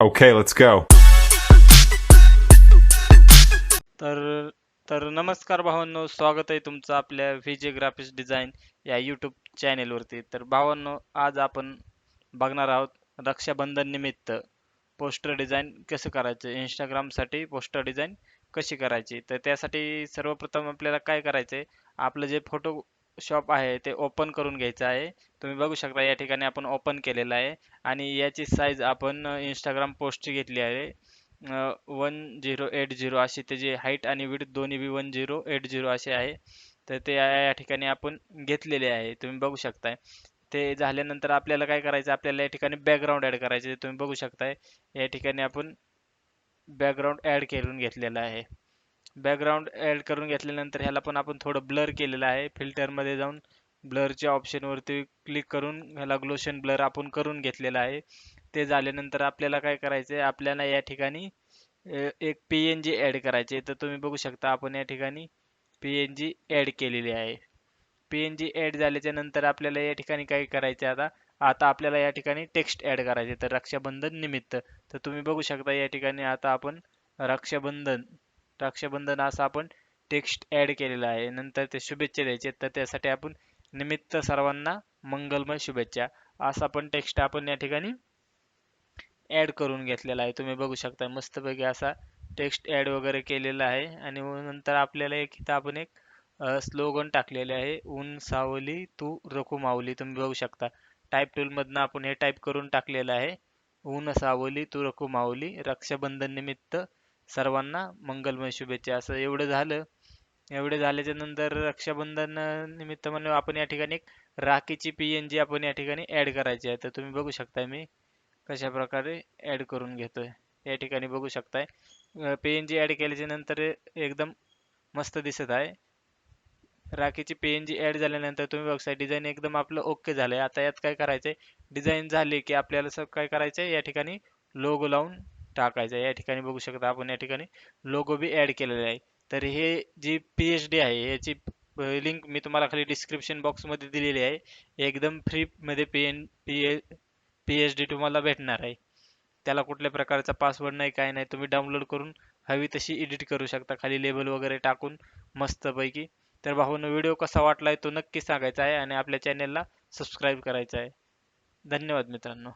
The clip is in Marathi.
Okay, let's go. तर तर नमस्कार भावांनो स्वागत आहे तुमचं आपल्या व्हीजे ग्राफिक्स डिझाईन या यूट्यूब चॅनेलवरती तर भावांनो आज आपण बघणार आहोत रक्षाबंधन निमित्त पोस्टर डिझाईन कसं करायचं इंस्टाग्रामसाठी पोस्टर डिझाईन कशी करायची तर त्यासाठी सर्वप्रथम आपल्याला काय करायचं आहे आपलं जे फोटो शॉप आहे ते ओपन करून घ्यायचं आहे. तुम्ही बघू शकता या ठिकाणी आपण ओपन केलेलं आहे. आणि याची साईज आपण इंस्टाग्राम पोस्टची घेतली आहे. वन झिरो एट झिरो अशी त्याची हाईट आणि विड दोन्ही B one zero eight zero असे आहे. तर ते या या ठिकाणी आपण घेतलेले आहे. तुम्ही बघू शकताय. ते झाल्यानंतर आपल्याला काय करायचं? आपल्याला या ठिकाणी बॅकग्राऊंड ॲड करायचे तुम्ही बघू शकताय. या ठिकाणी आपण बॅकग्राऊंड ॲड करून घेतलेला आहे. बॅकग्राऊंड ॲड करून घेतल्यानंतर ह्याला पण आपण थोडं ब्लर केलेलं आहे. फिल्टरमध्ये जाऊन ब्लरच्या ऑप्शनवरती क्लिक करून ह्याला ग्लोशन ब्लर आपण करून घेतलेला आहे. ते झाल्यानंतर आपल्याला काय करायचं आहे आपल्याला या ठिकाणी एक पी एन जी ॲड करायचे तर तुम्ही बघू शकता आपण या ठिकाणी पी एन जी ॲड केलेली आहे. पी एन जी ॲड झाल्याच्यानंतर आपल्याला या ठिकाणी काय करायचे आता? आता आपल्याला या ठिकाणी टेक्स्ट ॲड करायचे तर रक्षाबंधन निमित्त. तर तुम्ही बघू शकता या ठिकाणी आता आपण रक्षाबंधन रक्षाबंधन असं आपण टेक्स्ट ॲड केलेलं आहे. नंतर ते शुभेच्छा द्यायचे तर त्यासाठी आपण निमित्त सर्वांना मंगलमय शुभेच्छा. असा पण टेक्स्ट आपण या ठिकाणी ॲड करून घेतलेला आहे. तुम्ही बघू शकता मस्तपैकी असा टेक्स्ट ॲड वगैरे केलेला आहे. आणि नंतर आपल्याला एक इथं आपण एक स्लोगन टाकलेले आहे. ऊन सावली तू रखू माऊली. तुम्ही बघू शकता. टाईप टूलमधनं आपण हे टाईप करून टाकलेलं आहे. ऊन सावली तू रखू माऊली. रक्षाबंधन निमित्त सर्वांना मंगलमय शुभेच्छा. असं एवढं झालं. एवढे झाल्याच्यानंतर रक्षाबंधन निमित्त म्हणून आपण या ठिकाणी एक राखीची पी एन जी आपण या ठिकाणी ॲड करायची आहे. तर तुम्ही बघू शकताय मी कशा प्रकारे ॲड करून घेतोय. या ठिकाणी बघू शकताय. पी एन जी ॲड केल्याच्यानंतर एकदम मस्त दिसत आहे. राखीची पी एन जी ॲड झाल्यानंतर तुम्ही बघताय डिझाईन एकदम आपलं ओके झालंय. आता यात काय करायचंय? डिझाईन झाली की आपल्याला सब काय करायचंय? या ठिकाणी लोगो लावून टाकायचं. या ठिकाणी बघू शकता आपण या ठिकाणी लोगो बी ॲड केलेला आहे. तर हे जी पी एच डी आहे याची लिंक मी तुम्हाला खाली डिस्क्रिप्शन बॉक्समध्ये दिलेली आहे. एकदम फ्रीमध्ये P N P A P H D तुम्हाला भेटणार आहे. त्याला कुठल्या प्रकारचा पासवर्ड नाही काय नाही तुम्ही डाउनलोड करून हवी तशी एडिट करू शकता. खाली लेबल वगैरे टाकून मस्तपैकी. तर भाऊनं व्हिडिओ कसा वाटला आहे तो नक्की सांगायचा आहे आणि आपल्या चॅनेलला सबस्क्राईब करायचा आहे. धन्यवाद मित्रांनो.